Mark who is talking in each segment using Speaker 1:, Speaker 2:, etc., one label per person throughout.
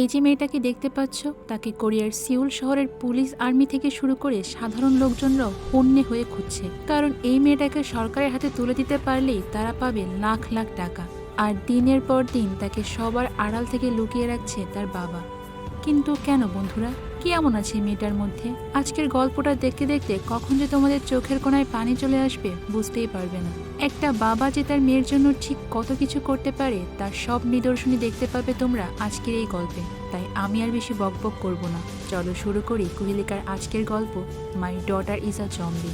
Speaker 1: এই যে মেয়েটাকে দেখতে পাচ্ছ, তাকে কোরিয়ার সিউল শহরের পুলিশ আর্মি থেকে শুরু করে সাধারণ লোকজনরাও হন্যে হয়ে খুঁজছে। কারণ এই মেয়েটাকে সরকারের হাতে তুলে দিতে পারলেই তারা পাবে লাখ লাখ টাকা। আর দিনের পর দিন তাকে সবার আড়াল থেকে লুকিয়ে রাখছে তার বাবা। কিন্তু কেন বন্ধুরা? কি এমন আছে মেয়েটার মধ্যে? আজকের গল্পটা দেখতে দেখতে কখন যে তোমাদের চোখের কোণায় পানি চলে আসবে, বুঝতেই পারবে না। একটা বাবা যে তার মেয়ের জন্য ঠিক কত কিছু করতে পারে, তার সব নিদর্শনই দেখতে পাবে তোমরা আজকের এই গল্পে। তাই আমি আর বেশি বকবক করব না। চলো শুরু করি কুহেলিকার আজকের গল্প my daughter is a zombie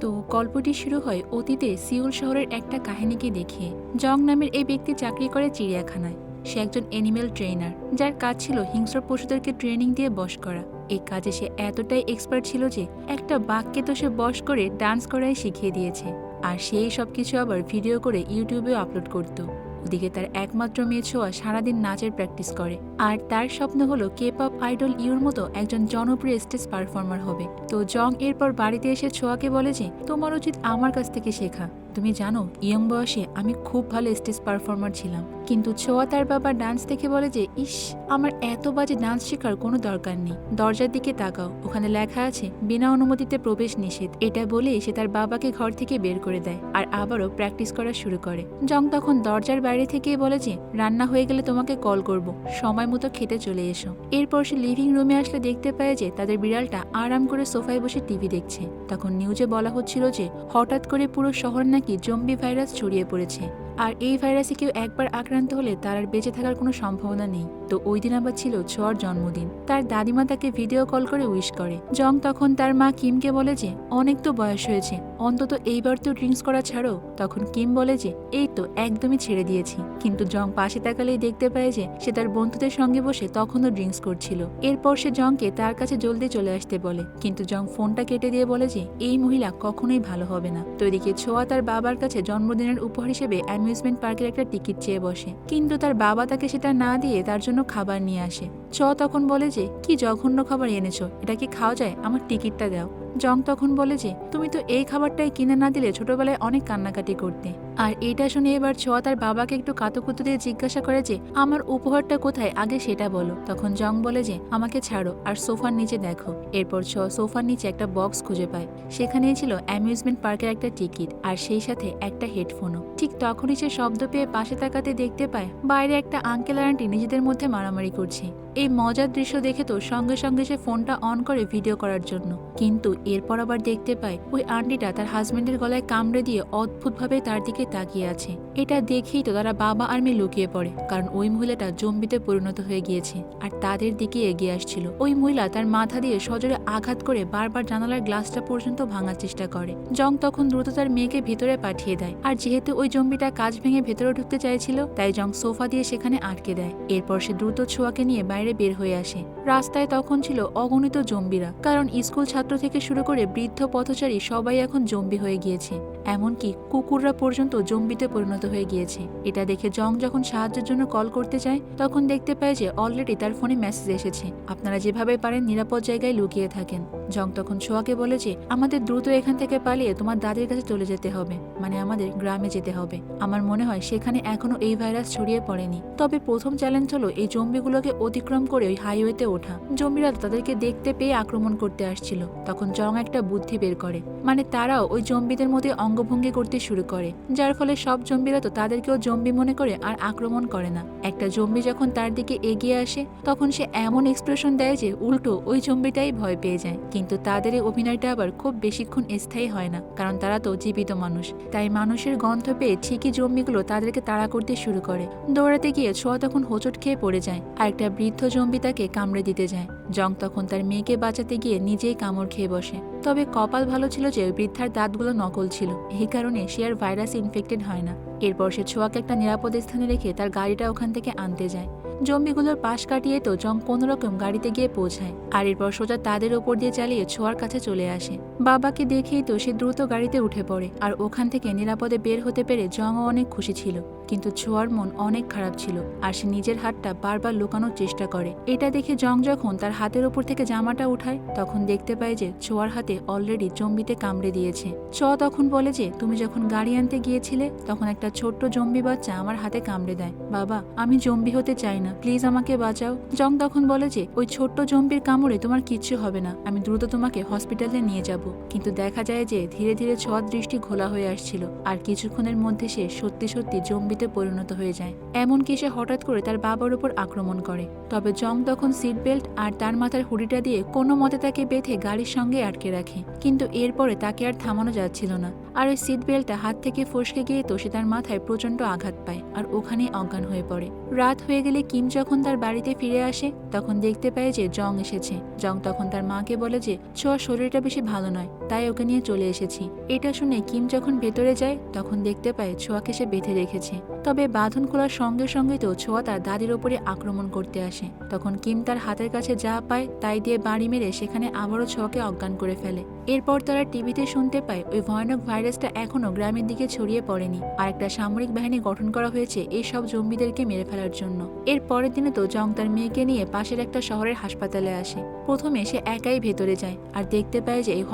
Speaker 1: তো গল্পটি শুরু হয় অতীতে সিউল শহরের একটা কাহিনীকে দেখে জং নামের এই ব্যক্তি চাকরি করে চিড়িয়াখানায়। সে একজন অ্যানিমেল ট্রেনার যার কাজ ছিল হিংস্র পশুদেরকে ট্রেনিং দিয়ে বশ করা। এই কাজে সে এতটাই এক্সপার্ট ছিল যে একটা বাক্যে তো সে বশ করে ডান্স করাই শিখিয়ে দিয়েছে। আর সেই সব কিছু আবার ভিডিও করে ইউটিউবেও আপলোড করত। ওদিকে তার একমাত্র মেয়ে ছোঁয়া সারাদিন নাচের প্র্যাকটিস করে। আর তার স্বপ্ন হলো কে পপ আইডল ইউর মতো একজন জনপ্রিয় স্টেজ পারফর্মার হবে। তো জং এরপর বাড়িতে এসে ছোয়াকে বলে যে, তোমার উচিত আমার কাছ থেকে শেখা। তুমি জানো, ইয়ং বয়সে আমি খুব ভালো স্টেজ পারফর্মার ছিলাম। কিন্তু ছোয়া তার বাবা ডান্স দেখে বলে যে, ইস, আমার এত বাজে ডান্স শেখার কোনো দরকার নেই। দরজার দিকে তাকাও। ওখানে লেখা আছে, বিনা অনুমতিতে প্রবেশ নিষেধ। এটা বলে সে তার বাবাকে ঘর থেকে বের করে দেয় আর আবারও প্র্যাকটিস করা শুরু করে। জং তখন দরজার বাইরে থেকে বলে যে, রান্না হয়ে গেলে তোমাকে কল করব। সময় মতো খেতে চলে এসো। এরপর সে লিভিং রুমে আসলে দেখতে পায় যে তাদের বিড়ালটা আরাম করে সোফায় বসে টিভি দেখছে। তখন নিউজে বলা হচ্ছিল যে হঠাৎ করে পুরো শহর নাকি জম্বি ভাইরাস ছড়িয়ে পড়েছে। আর এই ভাইরাসে কেউ একবার আক্রান্ত হলে তার আর বেঁচে থাকার কোনো সম্ভাবনা নেই। তো ওই দিন আবার ছিল ছোঁয়ার জন্মদিন। তার দাদিমা তাকে ভিডিও কল করে উইশ করে। জং তখন তার মা কিমকে বলে যে, অনেক তো বয়স হয়েছে। অন্তত এইবার তো ড্রিঙ্কস করা ছাড়ো। তখন কিম বলে যে, এই তো একদমই ছেড়ে দিয়েছি। কিন্তু জং পাশে তাকালেই দেখতে পায় যে, সে তার বন্ধুদের সঙ্গে বসে তখনও ড্রিঙ্কস করছিল। এরপর সে জংকে তার কাছে জলদি চলে আসতে বলে। কিন্তু জং ফোনটা কেটে দিয়ে বলে যে, এই মহিলা কখনোই ভালো হবে না। তো এদিকে ছোঁয়া তার বাবার কাছে জন্মদিনের উপহার হিসেবে অ্যামিউজমেন্ট পার্কের একটা টিকিট চেয়ে বসে। কিন্তু তার বাবা তাকে সেটা না দিয়ে তার জন্য খাবার নিয়ে আসে। চ তখন বলে যে, কি জঘন্য খাবার এনেছো? এটা কি খাওয়া যায়? আমার টিকিটটা দাও। জং তখন বলে যে, তুমি তো এই খাবারটাই কিনে না দিলে ছোটবেলায় অনেক কান্নাকাটি করতে। আর এটা শুনে এবার ছোঁয়া তার বাবাকে একটু কাতুকুতু দিয়ে জিজ্ঞাসা করে যে, আমার উপহারটা কোথায়? আগে সেটা বলো। তখন জং বলে যে, আমাকে ছাড়ো আর সোফার নিচে দেখো। এরপর ছোঁয়া সোফার নিচে একটা বক্স খুঁজে পায়। সেখানেই ছিল অ্যামিউজমেন্ট পার্কের একটা টিকিট আর সেই সাথে একটা হেডফোনও। ঠিক তখনই সে শব্দ পেয়ে পাশে তাকাতে দেখতে পায়, বাইরে একটা আঙ্কেল আন্টি নিজেদের মধ্যে মারামারি করছে। এই মজার দৃশ্য দেখে তো সঙ্গে সঙ্গে সে ফোনটা অন করে ভিডিও করার জন্য। কিন্তু এরপর আবার দেখতে পায়, ওই আন্টিটা তার হাজবেন্ডের গলায় কামড়ে দিয়ে অদ্ভুতভাবে তার দিকে তাকিয়ে আছে। এটা দেখেই তো তারা বাবা আর মেয়ে লুকিয়ে পড়ে, কারণ ওই মহিলাটা জম্বিতে পরিণত হয়ে গিয়েছে আর তাদের দিকে এগিয়ে আসছিল। ওই মহিলা তার মাথা দিয়ে সজোরে আঘাত করে বারবার জানালার গ্লাসটা পর্যন্ত ভাঙার চেষ্টা করে। জং তখন দ্রুত তার মেয়েকে ভেতরে পাঠিয়ে দেয়। আর যেহেতু ওই জম্বিটা কাজ ভেঙে ভেতরে ঢুকতে চাইছিল, তাই জং সোফা দিয়ে সেখানে আটকে দেয়। এরপর সে দ্রুত ছোঁয়াকে নিয়ে বাইরে বের হয়ে আসে। রাস্তায় তখন ছিল অগণিত জম্বিরা, কারণ স্কুল ছাত্র থেকে শুরু করে বৃদ্ধ পথচারী সবাই এখন জম্বি হয়ে গিয়েছে। এমনকি কুকুররা পর্যন্ত জম্বিতে পরিণত হয়ে গিয়েছে। এটা দেখে জং যখন সাহায্যের জন্য কল করতে যায়, তখন দেখতে পায় যে অলরেডি তার ফোনে মেসেজ এসেছে। আপনারা যেভাবে পারেন নিরাপদ জায়গায় লুকিয়ে থাকেন। জং তখন ছোঁয়াকে বলে যে, আমাদের দ্রুত এখান থেকে পালিয়ে তোমার দাদির কাছে চলে যেতে হবে। মানে আমাদের গ্রামে যেতে হবে। আমার মনে হয় সেখানে এখনও এই ভাইরাস ছড়িয়ে পড়েনি। তবে প্রথম চ্যালেঞ্জ হলো এই জম্বিগুলোকে অতিক্রম করে ওই হাইওয়েতে ওঠা। জম্বিরা তাদেরকে দেখতে পেয়ে আক্রমণ করতে আসছিল। তখন জং একটা বুদ্ধি বের করে। মানে তারাও ওই জম্বিদের মধ্যে অঙ্গভঙ্গি করতে শুরু করে। যার ফলে সব জম্বিরা তো তাদেরকেও জম্বি মনে করে আর আক্রমণ করে না। একটা জম্বি যখন তার দিকে এগিয়ে আসে, তখন সে এমন এক্সপ্রেশন দেয় যে উল্টো ওই জম্বিটাই ভয় পেয়ে যায়। কিন্তু তাদের এই অভিনয়টা আবার খুব বেশিক্ষণ স্থায়ী হয় না, কারণ তারা তো জীবিত মানুষ। তাই মানুষের গন্ধ পেয়ে ঠিকই জম্বিগুলো তাদেরকে তাড়া করতে শুরু করে। দৌড়াতে গিয়ে ছোঁয়া তখন হোঁচট খেয়ে পড়ে যায়, আর একটা বৃদ্ধ জম্বি তাকে কামড়ে দিতে যায়। জং তখন তার মেয়েকে বাঁচাতে গিয়ে নিজেই কামড় খেয়ে বসে। তবে কপাল ভালো ছিল যে বৃদ্ধার দাঁতগুলো নকল ছিল, এই কারণে সে আর ভাইরাস ইনফেক্টেড হয় না। এরপর সে ছোয়াকে একটা নিরাপদ স্থানে রেখে তার গাড়িটা ওখান থেকে আনতে যায়। জম্বিগুলোর পাশ কাটিয়ে তো জং কোনো রকম গাড়িতে গিয়ে পৌঁছায়। আর এরপর সোজা তাদের ওপর দিয়ে চালিয়ে ছোয়ার কাছে চলে আসে। বাবাকে দেখেই তো সে দ্রুত গাড়িতে উঠে পড়ে, আর ওখান থেকে নিরাপদে বের হতে পেরে জংও অনেক খুশি ছিল। কিন্তু ছোঁয়ার মন অনেক খারাপ ছিল আর সে নিজের হাতটা বারবার লুকানোর চেষ্টা করে। এটা দেখে জং যখন তার হাতের ওপর থেকে জামাটা উঠায়, তখন দেখতে পায় যে ছোয়ার হাতে অলরেডি জম্বিতে কামড়ে দিয়েছে। ছোঁয়া তখন বলে যে, তুমি যখন গাড়ি আনতে গিয়েছিলে, তখন একটা ছোট্ট জম্বি বাচ্চা আমার হাতে কামড়ে দেয়। বাবা, আমি জম্বি হতে চাই না প্লিজ আমাকে বাঁচাও। জং তখন বলে যে, ওই ছোট্ট জম্বির কামড়ে তোমার কিচ্ছু হবে না, আমি দ্রুত তোমাকে হসপিটালে নিয়ে যাব। কিন্তু দেখা যায় যে ধীরে ধীরে ছোঁয়ার দৃষ্টি ঘোলা হয়ে আসছিল, আর কিছুক্ষণের মধ্যে সে সত্যি সত্যি জম্বিতে পরিণত হয়ে যায়। এমনকি সে হঠাৎ করে তার বাবার উপর আক্রমণ করে। তবে জং তখন সিট বেল্ট আর তার মাথার হুডিটা দিয়ে কোনো মতে তাকে বেঁধে গাড়ির সঙ্গে আটকে রাখে। কিন্তু এরপরে তাকে আর থামানো যাচ্ছিল না। আর ওই সিট বেল্টটা হাত থেকে ফসকে গিয়ে তো সে তার মাথায় প্রচণ্ড আঘাত পায় আর ওখানেই অজ্ঞান হয়ে পড়ে। রাত হয়ে গেলে কিম যখন তার বাড়িতে ফিরে আসে, তখন দেখতে পায় যে জং এসেছে। জং তখন তার মাকে বলে যে, ছোঁয়া শরীরটা বেশি ভালো নয়। তাই ওকে নিয়ে চলে এসেছি। এটা শুনে কিম যখন ভেতরে যায়, তখন দেখতে পায় ছোঁয়াকে সে বেঁধে রেখেছে। তবে বাঁধন খোলার সঙ্গে সঙ্গে তো ছোঁয়া তার দাদির ওপরে আক্রমণ করতে আসে। তখন কিম তার হাতের কাছে যা পায়, তাই দিয়ে বাড়ি মেরে সেখানে আবারও ছোঁয়াকে অজ্ঞান করে ফেলে। এরপর তারা টিভিতে শুনতে পায়, ওই ভয়ানক ভাইরাসটা এখনও গ্রামের দিকে ছড়িয়ে পড়েনি। আর একটা সামরিক বাহিনী গঠন করা হয়েছে এই সব জম্বিদেরকে মেরে ফেলার জন্য। এর পরের দিনে তো জং তার মেয়েকে নিয়ে পাশের একটা শহরের হাসপাতালে আসে। প্রথমে সে একাই ভেতরে যায়, আর দেখতে পায় যে এই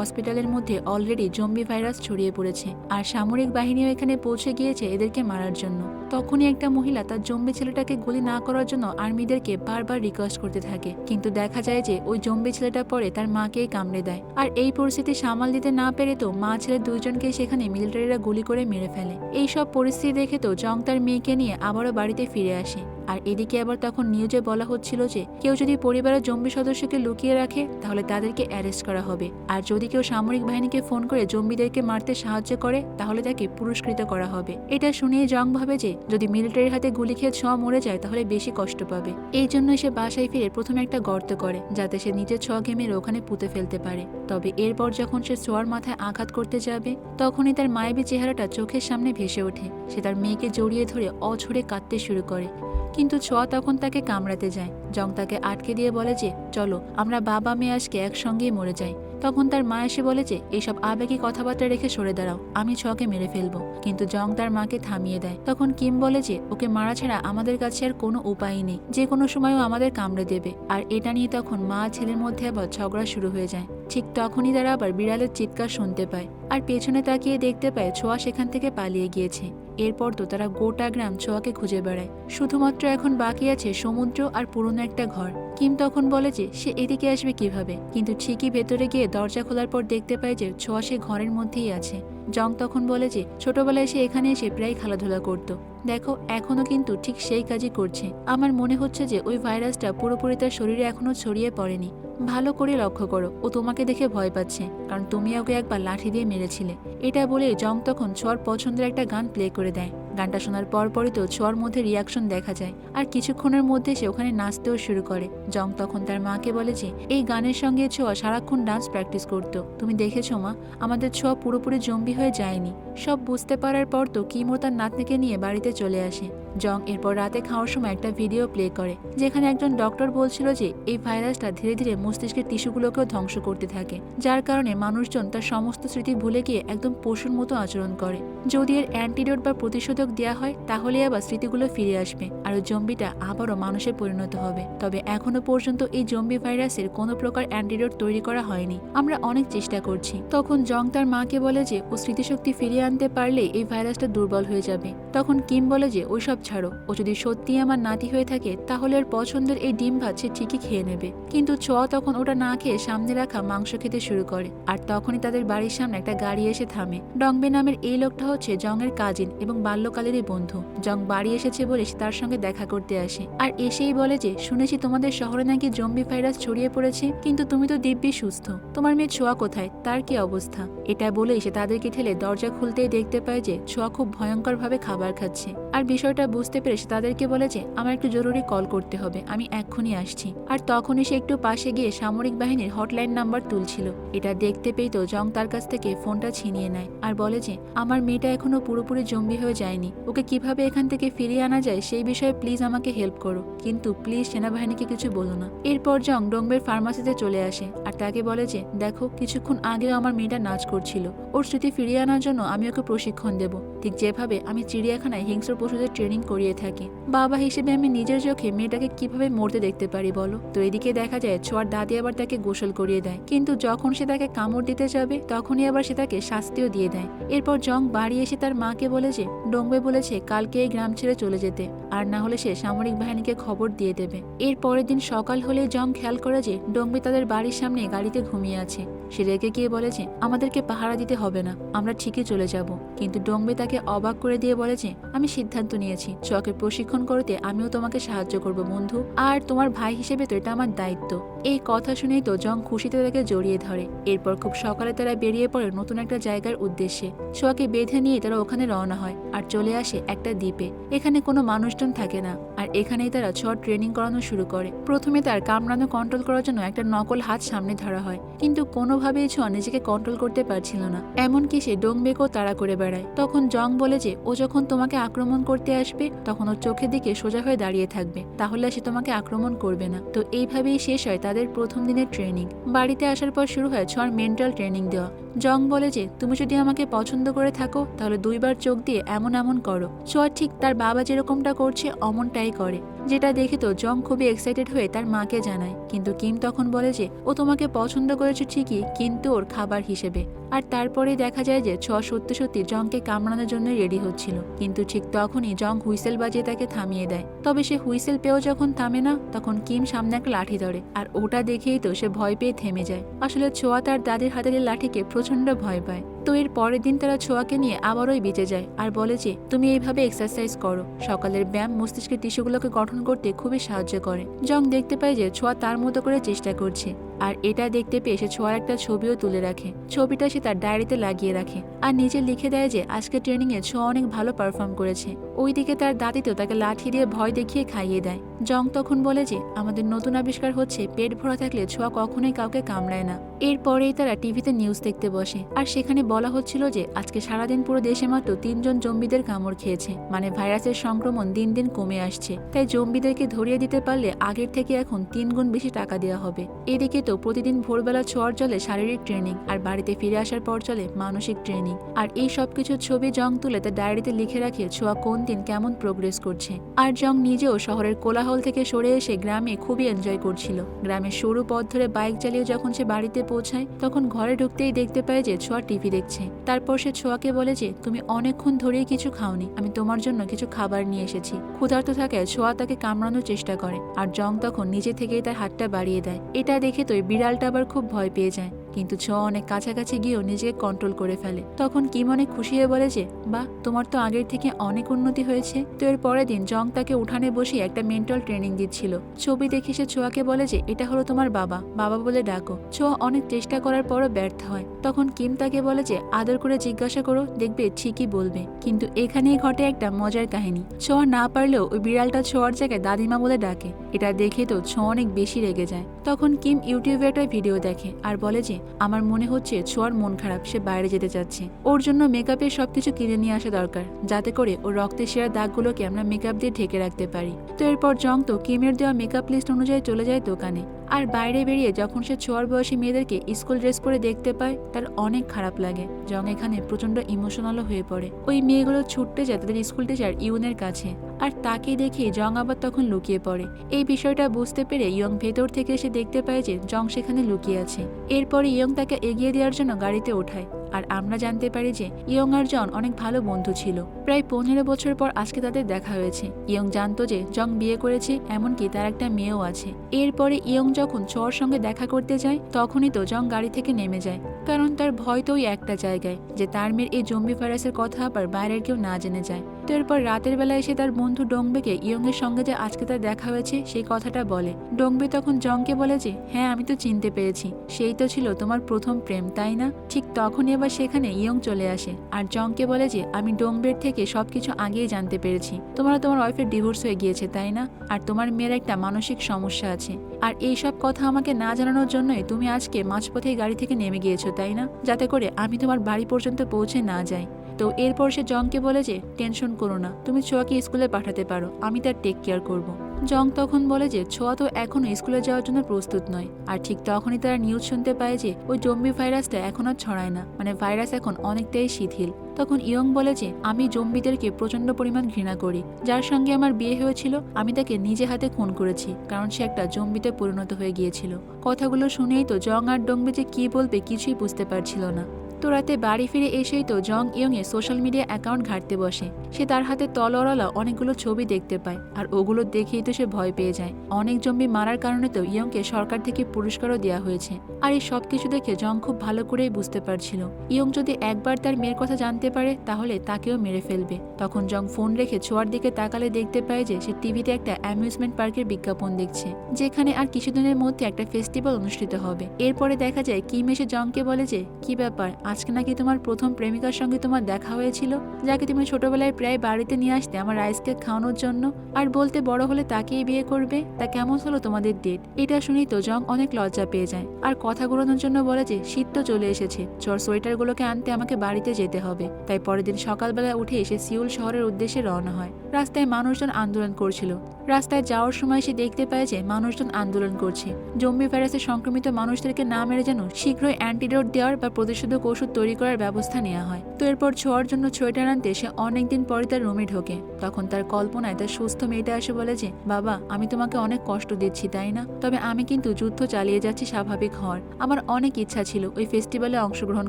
Speaker 1: হসপিটালের মধ্যে অলরেডি জম্বি ভাইরাস ছড়িয়ে পড়েছে। আর সামরিক বাহিনীও এখানে পৌঁছে গিয়েছে এদেরকে মারার জন্য। তখনই একটা মহিলা তার জম্বি ছেলেটাকে গুলি না করার জন্য আর্মিদেরকে বারবার রিকোয়েস্ট করতে থাকে। কিন্তু দেখা যায় যে ওই জম্বি ছেলেটা পরে তার মাকেই কামড়ে দেয়। আর এই পরিস্থিতি সামাল দিতে না পেরে তো মা ছেলে দুইজনকে সেখানে মিলিটারিরা গুলি করে মেরে ফেলে। এই সব পরিস্থিতি দেখে তো জং তার মেয়েকে নিয়ে আবারও বাড়িতে ফিরে আসে। আর এদিকে আবার তখন নিউজে বলা হচ্ছিল যে কেউ যদি পরিবারের জম্বি সদস্যকে লুকিয়ে রাখে, তাহলে তাদেরকে অ্যারেস্ট করা হবে। আর যদি কেউ সামরিক বাহিনীকে ফোন করে জম্বিদেরকে মারতে সাহায্য করে, তাহলে তাকে পুরস্কৃত করা হবে। এটা শুনিয়ে জং ভাবে যে যদি মিলিটারির হাতে গুলি খেয়ে ছোঁয়া মরে যায়, তাহলে বেশি কষ্ট পাবে। এই জন্য সে বাসায় ফিরে প্রথমে একটা গর্ত করে, যাতে সে নিজের ছোঁয়াকে মেরে ওখানে পুঁতে ফেলতে পারে। তবে এরপর যখন সে ছোঁয়ার মাথায় আঘাত করতে যাবে, তখনই তার মায়াবী চেহারাটা চোখের সামনে ভেসে ওঠে। সে তার মেয়েকে জড়িয়ে ধরে অঝরে কাঁদতে শুরু করে। কিন্তু ছোঁয়া তখন তাকে কামড়াতে যায়। জং তাকে আটকে দিয়ে বলে যে, চলো, আমরা বাবা, মেয়ে আজকে একসঙ্গেই মরে যাই। তখন তার মা এসে বলে যে এইসব আবেগী কথাবার্তা রেখে সরে দাঁড়াও, আমি ছোঁয়াকে মেরে ফেলব। কিন্তু জং তার মাকে থামিয়ে দেয়। তখন কিম বলে যে, ওকে মারা ছাড়া আমাদের কাছে আর কোনো উপায় নেই। যে কোনো সময়ও আমাদের কামড়ে দেবে। আর এটা নিয়ে তখন মা ছেলের মধ্যে আবার ঝগড়া শুরু হয়ে যায়। ঠিক তখনই তারা আবার বিড়ালের চিৎকার শুনতে পায়। আর পেছনে তাকিয়ে দেখতে পায় ছোঁয়া সেখান থেকে পালিয়ে গিয়েছে। এরপর তো তারা গোটা গ্রাম ছোঁয়াকে খুঁজে বেড়ায়। শুধুমাত্র এখন বাকি আছে সমুদ্র আর পুরনো একটা ঘর। কিম তখন বলে যে, সে এদিকে আসবে কীভাবে? কিন্তু ঠিকই ভেতরে গিয়ে দরজা খোলার পর দেখতে পায় যে, ছোঁয়া সে ঘরের মধ্যেই আছে। জং তখন বলে যে, ছোটবেলায় সে এখানে এসে প্রায় খেলাধুলা করত। দেখো, এখনও কিন্তু ঠিক সেই কাজই করছে। আমার মনে হচ্ছে যে, ওই ভাইরাসটা পুরোপুরি তার শরীরে এখনও ছড়িয়ে পড়েনি। ভালো করে লক্ষ্য করো, ও তোমাকে দেখে ভয় পাচ্ছে, কারণ তুমি ওকে একবার লাঠি দিয়ে মেরেছিলে। এটা বলে জং তখন ছোঁয়ার পছন্দের একটা গান প্লে করে দেয়। গানটা শোনার পরপরই তো ছোঁয়ার মধ্যে রিয়াকশন দেখা যায়। আর কিছুক্ষণের মধ্যে সে ওখানে নাচতেও শুরু করে। জং তখন তার মাকে বলে যে, এই গানের সঙ্গে ছোঁয়া সারাক্ষণ ডান্স প্র্যাকটিস করতো। তুমি দেখেছ মা? আমাদের ছোঁয়া পুরোপুরি জম্বি হয়ে যায়নি। সব বুঝতে পারার পর তো কিমো তার নাতনিকে নিয়ে বাড়িতে চলে আসে। জং এরপর রাতে খাওয়ার সময় একটা ভিডিও প্লে করে, যেখানে একজন ডক্টর বলছিল যে এই ভাইরাসটা ধীরে ধীরে মস্তিষ্কের টিস্যুগুলোকেও ধ্বংস করতে থাকে, যার কারণে মানুষজন তার সমস্ত স্মৃতি ভুলে গিয়ে একদম পশুর মতো আচরণ করে। যদি এর অ্যান্টিডোট বা প্রতিষেধক দেওয়া হয়, তাহলে আবার স্মৃতিগুলো ফিরে আসবে আর জম্বিটা আবারও মানুষে পরিণত হবে। তবে এখনও পর্যন্ত এই জম্বি ভাইরাসের কোনো প্রকার অ্যান্টিডোট তৈরি করা হয়নি। আমরা অনেক চেষ্টা করছি। তখন জং তার মাকে বলে যে, ও স্মৃতিশক্তি ফিরিয়ে আনতে পারলে এই ভাইরাসটা দুর্বল হয়ে যাবে। তখন কিম বলে যে, ওইসব ছাড়ো। ও যদি সত্যি আমার নাতি হয়ে থাকে, তাহলে ওর পছন্দের এই ডিম ভাত সে ঠিকই খেয়ে নেবে। কিন্তু ছোঁয়া তখন ওটা না খেয়ে সামনে রাখা মাংস খেতে শুরু করে। আর তখনই তাদের বাড়ির সামনে একটা গাড়ি এসে থামে। ডংবে নামের এই লোকটা হচ্ছে জংয়ের কাজিন এবং বাল্যকালেরই বন্ধু। জং বাড়ি এসেছে বলে সে তার সঙ্গে দেখা করতে আসে। আর এসেই বলে যে, শুনেছি তোমাদের শহরে নাকি জম্বি ভাইরাস ছড়িয়ে পড়েছে, কিন্তু তুমি তো দিব্যি সুস্থ। তোমার মেয়ে ছোঁয়া কোথায়? তার কি অবস্থা? এটা বলেই সে তাদেরকে ঠেলে দরজা খুলতেই দেখতে পায় যে, ছোঁয়া খুব ভয়ঙ্কর ভাবে খাবার খাচ্ছে। আর বিষয়টা বুঝতে পেরে সে তাদেরকে বলে যে, আমার একটু জরুরি কল করতে হবে, আমি এক্ষুনি আসছি। আর তখনই সে একটু পাশে গিয়ে সামরিক বাহিনীর হটলাইন নাম্বার তুলছিল। এটা দেখতে পেয়ে তো জং তার কাছ থেকে ফোনটা ছিনিয়ে নেয় আর বলে যে, আমার মেয়েটা এখনও পুরোপুরি জম্বি হয়ে যায়নি। ওকে কীভাবে এখান থেকে ফিরিয়ে আনা যায় সেই বিষয়ে প্লিজ আমাকে হেল্প করো। কিন্তু প্লিজ সেনাবাহিনীকে কিছু বলো না। এরপর জং ডোংবের ফার্মাসিতে চলে আসে আর তাকে বলে যে, দেখো, কিছুক্ষণ আগেও আমার মেয়েটা নাচ করছিল। ওর স্মৃতি ফিরিয়ে আনার জন্য আমি ওকে প্রশিক্ষণ দেব। ঠিক যেভাবে আমি চিড়িয়াখানায় হিংস্র পশুদের ট্রেনিং করিয়ে থাকি। বাবা হিসেবে আমি নিজের চোখে মেয়েটাকে কীভাবে মরতে দেখতে পারি বলো? তো এদিকে দেখা যায়, ছোঁয়ার দাদি আবার তাকে গোসল করিয়ে দেয়। কিন্তু যখন সে তাকে কামড় দিতে যাবে, তখনই আবার সে তাকে শাস্তিও দিয়ে দেয়। এরপর জং বাড়ি এসে তার মাকে বলে যে ডোংবে বলেছে কালকে এই গ্রাম ছেড়ে চলে যেতে, আর না হলে সে সামরিক বাহিনীকে খবর দিয়ে দেবে। এর পরের দিন সকাল হলে জং খেয়াল করে যে ডোংবে তাদের বাড়ির সামনে গাড়িতে ঘুমিয়ে আছে। সে রেগে গিয়ে বলে যে, আমাদেরকে পাহারা দিতে হবে না, আমরা ঠিকই চলে যাব। কিন্তু ডোংবে তাকে অবাক করে দিয়ে বলে যে, আমি সিদ্ধান্ত নিয়েছি। চকে প্রশিক্ষণ করতে আমিও তোমাকে সাহায্য করব, বন্ধু। আর তোমার ভাই হিসেবে তো এটা আমার দায়িত্ব। এই কথা শুনেই তো জং খুশিতে তাকে জড়িয়ে ধরে। এরপর খুব সকালে তারা বেরিয়ে পড়ে নতুন একটা জায়গার উদ্দেশ্যে। সোয়াকে বেঁধে নিয়ে তারা ওখানে রওনা হয় আর চলে আসে একটা দ্বীপে। এখানে কোনো মানুষজন থাকে না। আর এখানেই তারা ছোঁয়ার ট্রেনিং করানো শুরু করে। প্রথমে তার কামড়ানো কন্ট্রোল করার জন্য একটা নকল হাত সামনে ধরা হয়। কিন্তু কোনোভাবেই ছোঁয়া নিজেকে কন্ট্রোল করতে পারছিল না। এমনকি সে ডোংবেকেও তাড়া করে বেড়ায়। তখন জং বলে যে, ও যখন তোমাকে আক্রমণ করতে আসবে, তখন ওর চোখের দিকে সোজা হয়ে দাঁড়িয়ে থাকবে। তাহলে সে তোমাকে আক্রমণ করবে না। তো এইভাবেই শেষ হয় তাদের প্রথম দিনের ট্রেনিং। বাড়িতে আসার পর শুরু হয় ছোঁয়ার মেন্টাল ট্রেনিং দেওয়া। জং বলে যে, তুমি যদি আমাকে পছন্দ করে থাকো, তাহলে দুইবার চোখ দিয়ে এমন এমন করো। ছোঁয়া ঠিক তার বাবা যেরকমটা করছে, অমনটাই করে। যেটা দেখে তো জং খুবই এক্সাইটেড হয়ে তার মাকে জানায়। কিন্তু কিম তখন বলে যে, ও তোমাকে পছন্দ করেছে ঠিকই, কিন্তু ওর খাবার হিসেবে। আর তারপরেই দেখা যায় যে, ছ সত্যি সত্যি জংকে কামড়ানোর জন্য রেডি হচ্ছিল। কিন্তু ঠিক তখনই জং হুইসেল বাজিয়ে তাকে থামিয়ে দেয়। তবে সে হুইসেল পেয়েও যখন থামে না, তখন কিম সামনে একটা লাঠি ধরে, আর ওটা দেখেই তো সে ভয় পেয়ে থেমে যায়। আসলে ছোঁয়া তার দাদির হাতের লাঠিকে প্রচণ্ড ভয় পায়। তো এর পরের দিন তারা ছোয়াকে নিয়ে আবারই বেঁচে যায়, আর বলে যে, তুমি এইভাবে এক্সারসাইজ করো। সকালের ব্যায়াম, মস্তিষ্কের টিস্যুগুলোকে গঠন করতে খুবই সাহায্য করে। জং দেখতে পায় যে ছোঁয়া তার মতো করে চেষ্টা করছে। আর এটা দেখতে পেয়ে সে ছোঁয়ার একটা ছবিও তুলে রাখে। ছবিটা সে তার ডায়েরিতে লাগিয়ে রাখে আর নিজে লিখে দেয় যে, আজকে ট্রেনিং এ ছোঁয়া অনেক ভালো পারফর্ম করেছে। ওইদিকে তার দাদি তো তাকে লাঠি দিয়ে ভয় দেখিয়ে খাইয়ে দেয়। জং তখন বলে যে, আমাদের নতুন আবিষ্কার হচ্ছে, পেট ভরা থাকলে ছোঁয়া কখনোই কাউকে কামড়ায় না। এরপরেই তারা টিভিতে নিউজ দেখতে বসে আর সেখানে বলা হচ্ছিল যে, আজকে সারাদিন পুরো দেশে মাত্র তিনজন জম্বিদের কামড় খেয়েছে। মানে ভাইরাসের সংক্রমণ দিন দিন কমে আসছে। তাই জম্বিদেরকে ধরিয়ে দিতে পারলে আগের থেকে এখন তিন গুণ বেশি টাকা দেওয়া হবে। এদিকে তো প্রতিদিন ভোরবেলা ছোঁয়ার চলে শারীরিক ট্রেনিং আর বাড়িতে ফিরে আসার পর চলে মানসিক ট্রেনিং। আর এই সব কিছু ছবি জং তুলে তার ডায়েরিতে লিখে রাখে ছোঁয়া কোন দিন কেমন প্রোগ্রেস করছে। আর জং নিজেও শহরের কোলাহল থেকে সরে এসে গ্রামে খুবই এনজয় করছিল। গ্রামের সরু পথ ধরে বাইক চালিয়ে যখন সে বাড়িতে পৌঁছায়, তখন ঘরে ঢুকতেই দেখতে পায় যে ছোঁয়া টিভি দেখছে। তারপর সে ছোঁয়াকে বলে যে, তুমি অনেকক্ষণ ধরেই কিছু খাওনি, আমি তোমার জন্য কিছু খাবার নিয়ে এসেছি। ক্ষুধার্ত থাকায় ছোঁয়া তাকে কামড়ানোর চেষ্টা করে। আর জং তখন নিজে থেকেই তার হাতটা বাড়িয়ে দেয়। এটা দেখে তো বিড়ালটা আবার খুব ভয় পেয়ে যায়। কিন্তু ছ অনেক কাছাকাছি গিয়েও নিজেকে কন্ট্রোল করে ফেলে। তখন কিম অনেক খুশি হয়ে বলে যে, বাহ, তোমার তো আগের থেকে অনেক উন্নতি হয়েছে। তো এর পরের দিন জং তাকে উঠানে বসিয়ে একটা মেন্টাল ট্রেনিং দিচ্ছিল। ছবি দেখে সে ছোয়াকে বলে যে, এটা হলো তোমার বাবা। বাবা বলে ডাকো। ছোয়া অনেক চেষ্টা করার পরও ব্যর্থ হয়। তখন কিম তাকে বলে যে, আদর করে জিজ্ঞাসা করো, দেখবে ঠিকই বলবে। কিন্তু এখানেই ঘটে একটা মজার কাহিনী। ছোঁয়া না পারলেও ওই বিড়ালটা ছোঁয়ার জায়গায় দাদিমা বলে ডাকে। এটা দেখে তো ছোঁয়া অনেক বেশি রেগে যায়। তখন কিম ইউটিউবে একটা ভিডিও দেখে আর বলে যে আমার মনে হচ্ছে ছোয়ার মন খারাপ, সে বাইরে যেতে চাচ্ছে। ওর জন্য মেকআপের সবকিছু কিনে নিয়ে আসা দরকার, যাতে করে ওর রক্তে সেরা দাগগুলোকে আমরা মেকআপ দিয়ে ঢেকে রাখতে পারি। তো এরপর জং তো কিমের দেওয়া মেকআপ লিস্ট অনুযায়ী চলে যায় দোকানে। আর বাইরে বেরিয়ে যখন সে ছোয়ার বয়সী মেয়েদেরকে স্কুল ড্রেস পরে দেখতে পায়, তার অনেক খারাপ লাগে। জং এখানে প্রচণ্ড ইমোশনালও হয়ে পড়ে। ওই মেয়েগুলো ছুটতে যায় তাদের স্কুল টিচার ইউনের কাছে। আর তাকে দেখে জং আবার তখন লুকিয়ে পড়ে। এই বিষয়টা বুঝতে পেরে ইয়ং ভেতর থেকে এসে দেখতে পায় যে জং সেখানে লুকিয়ে আছে। এরপরে ইয়ং তাকে এগিয়ে দেওয়ার জন্য গাড়িতে ওঠায়। আর আমরা জানতে পারি যে ইয়ং আর জন অনেক ভালো বন্ধু ছিল। প্রায় পনেরো বছর পর আজকে তাদের দেখা হয়েছে। ইয়ং জানতো যে জং বিয়ে করেছে, এমনকি তার একটা মেয়েও আছে। এরপরে ইয়ং যখন চর সঙ্গে দেখা করতে যায়, তখনই তো জং গাড়ি থেকে নেমে যায়। কারণ তার ভয় তো ওই একটা জায়গায়, যে তার মেয়ের এই জম্বি ভাইরাসের কথা আবার বাইরের কেউ না জেনে যায়। তো এরপর রাতের বেলা এসে তার বন্ধু ডোংবেকে ইয়ংয়ের সঙ্গে যে আজকে তার দেখা হয়েছে, সেই কথাটা বলে। ডোংবে তখন জংকে বলে যে হ্যাঁ আমি তো চিনতে পেরেছি। সেই তো ছিল তোমার প্রথম প্রেম, তাই না? ঠিক তখনই আবার সেখানে ইয়ং চলে আসে আর জংকে বলে যে, আমি ডোংবের থেকে সবকিছু আগেই জানতে পেরেছি। তোমার তোমার ওয়াইফের ডিভোর্স হয়ে গিয়েছে, তাই না? আর তোমার মেয়ের একটা মানসিক সমস্যা আছে। আর এই সব কথা আমাকে না জানানোর জন্যই তুমি আজকে মাঝপথে গাড়ি থেকে নেমে গিয়েছো, তাই না? যাতে করে আমি তোমার বাড়ি পর্যন্ত পৌঁছে না যাই। তো এরপর সে জংকে বলে যে, টেনশন করো না, তুমি ছোয়াকে স্কুলে পাঠাতে পারো, আমি তার টেক কেয়ার করব। জং তখন বলে যে, ছোয়া তো এখনও স্কুলে যাওয়ার জন্য প্রস্তুত নয়। আর ঠিক তখনই তারা নিউজ শুনতে পায় যে, ওই জম্বি ভাইরাসটা এখন আর ছড়ায় না মানে ভাইরাস এখন অনেকটাই শিথিল। তখন ইয়ং বলে যে, আমি জম্বিদেরকে প্রচণ্ড পরিমাণ ঘৃণা করি, যার সঙ্গে আমার বিয়ে হয়েছিল, আমি তাকে নিজে হাতে খুন করেছি, কারণ সে একটা জম্বিতে পরিণত হয়ে গিয়েছিল। কথাগুলো শুনেই তো জং আর ডংবে যে কি বলবে কিছুই বুঝতে পারছিল না। তো রাতে বাড়ি ফিরে এসেই তো জং ইয়ং এর সোশ্যাল মিডিয়া অ্যাকাউন্ট ঘাঁটতে বসে। সে তার হাতে তলওয়ালা অনেকগুলো ছবি দেখতে পায়, আর ওগুলো দেখেই তো সে ভয় পেয়ে যায়। অনেক জম্বি মারার কারণে তো ইয়ংকে সরকার থেকে পুরস্কারও দেওয়া হয়েছে। আর এই সব কিছু দেখে জং খুব ভালো করেই বুঝতে পারছিল। ইয়ং যদি একবার তার মেয়ের কথা জানতে পারে, তাহলে তাকেও মেরে ফেলবে। তখন জং ফোন রেখে ছোঁয়ার দিকে তাকালে দেখতে পায় যে সে টিভিতে একটা অ্যামিউজমেন্ট পার্কের বিজ্ঞাপন দেখছে, যেখানে আর কিছুদিনের মধ্যে একটা ফেস্টিভ্যাল অনুষ্ঠিত হবে। এরপরে দেখা যায়, কিম এসে জংকে বলে যে, কি ব্যাপার আজকে নাকি তোমার প্রথম প্রেমিকার সঙ্গে তোমার দেখা হয়েছিল, যাকে তুমি ছোটবেলায় প্রায় বাড়িতে নিয়ে আসতে আমার রাইস কেক খাওয়ানোর জন্য। আর বলতে বড় হলে তাকেই বিয়ে করবে, তা কেমন হলো তোমাদের ডেট এটা শুনেই তো জং অনেক লজ্জা পেয়ে যায়। আর কথা ঘুরানোর জন্য বলে যে, শীত তো চলে এসেছে, চর সোয়েটারগুলোকে আনতে আমাকে বাড়িতে যেতে হবে। তাই পরের দিন সকালবেলা উঠে এসে সিউল শহরের উদ্দেশ্যে রওনা হয়। রাস্তায় মানুষজন আন্দোলন করছিল। রাস্তায় যাওয়ার সময় সে দেখতে পায় যে, মানুষজন আন্দোলন করছে। জম্বি ভাইরাসে সংক্রমিত মানুষদেরকে না মেরে যেন শীঘ্রই অ্যান্টিডোট দেওয়ার বা প্রতিষেধক ওষুধ তৈরি করার ব্যবস্থা নেওয়া হয়। তো এরপর ছোঁয়ার জন্য সোয়েটার আনতে সে অনেকদিন পরে তার রুমে ঢোকে। তখন তার কল্পনায় তার সুস্থ মেয়েটা এসে বলে যে, বাবা, আমি তোমাকে অনেক কষ্ট দিচ্ছি, তাই না? তবে আমি কিন্তু যুদ্ধ চালিয়ে যাচ্ছি স্বাভাবিক হওয়ার। আমার অনেক ইচ্ছা ছিল ওই ফেস্টিভ্যালে অংশগ্রহণ